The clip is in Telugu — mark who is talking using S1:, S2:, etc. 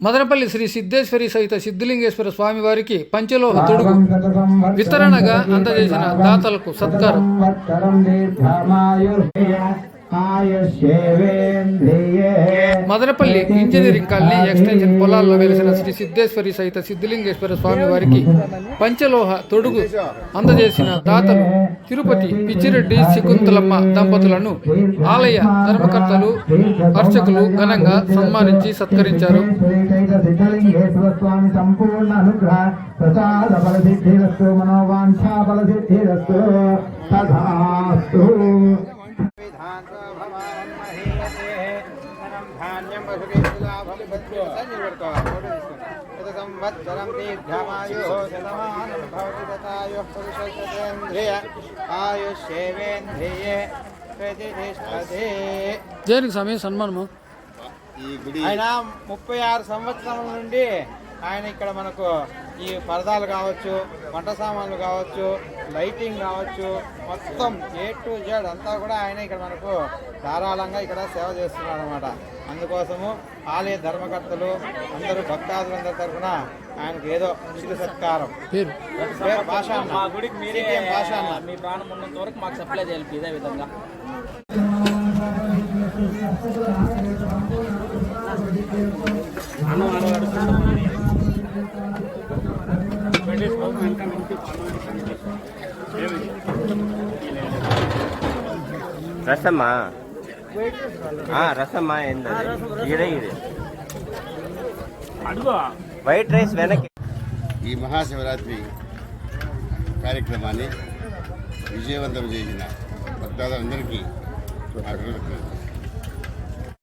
S1: మదనపల్లి శ్రీ సిద్ధేశ్వరి సహిత సిద్ధలింగేశ్వర స్వామి వారికి పంచలోహ తొడుగు వితరణగా అందజేసిన దాతలకు సత్కారం. మదనపల్లి ఇంజనీరింగ్ కాలనీ ఎక్స్టెన్షన్ పొలాల్లో వెలిసిన శ్రీ సిద్ధేశ్వరి సహిత సిద్ధలింగేశ్వర స్వామి వారికి పంచలోహ తొడుగు అందజేసిన దాతలు తిరుపతి పిచ్చిరెడ్డి శకుంతలమ్మ దంపతులను ఆలయ ధర్మకర్తలు అర్చకులు ఘనంగా సన్మానించి సత్కరించారు.
S2: ప్రసాద
S3: సంవత్సరం ప్రతిష్టతే
S1: దేనికి సమయం సన్మానము?
S3: ఆయన ముప్పై ఆరు సంవత్సరాల నుండి ఆయన ఇక్కడ మనకు ఈ పరదాలు కావచ్చు వంట సామాన్లు కావచ్చు లైటింగ్ కావచ్చు మొత్తం ఏ టు జెడ్ అంతా కూడా ఆయన ఇక్కడ మనకు ధారాళంగా ఇక్కడ సేవ చేస్తున్నారు అనమాట అందుకోసము ఆలయ ధర్మకర్తలు అందరూ భక్తాదులందరి తరఫున ఆయనకు ఏదో చిరు సత్కారం. భాష అన్న.
S4: మా గుడికి మీరే
S3: CPM భాష.
S4: మీ ప్రాణం ఉన్నంత వరకు మాకు సప్లై చేయాలి ఇదే విధంగా.
S5: రసమ్మా ఆ, రసమ్మా ఏంది ఇడే ఇది వైట్ రైస్ వెనక్కి.
S6: ఈ మహాశివరాత్రి కార్యక్రమాన్ని విజయవంతం చేసిన భక్తాదులందరికీ కృతజ్ఞతలు.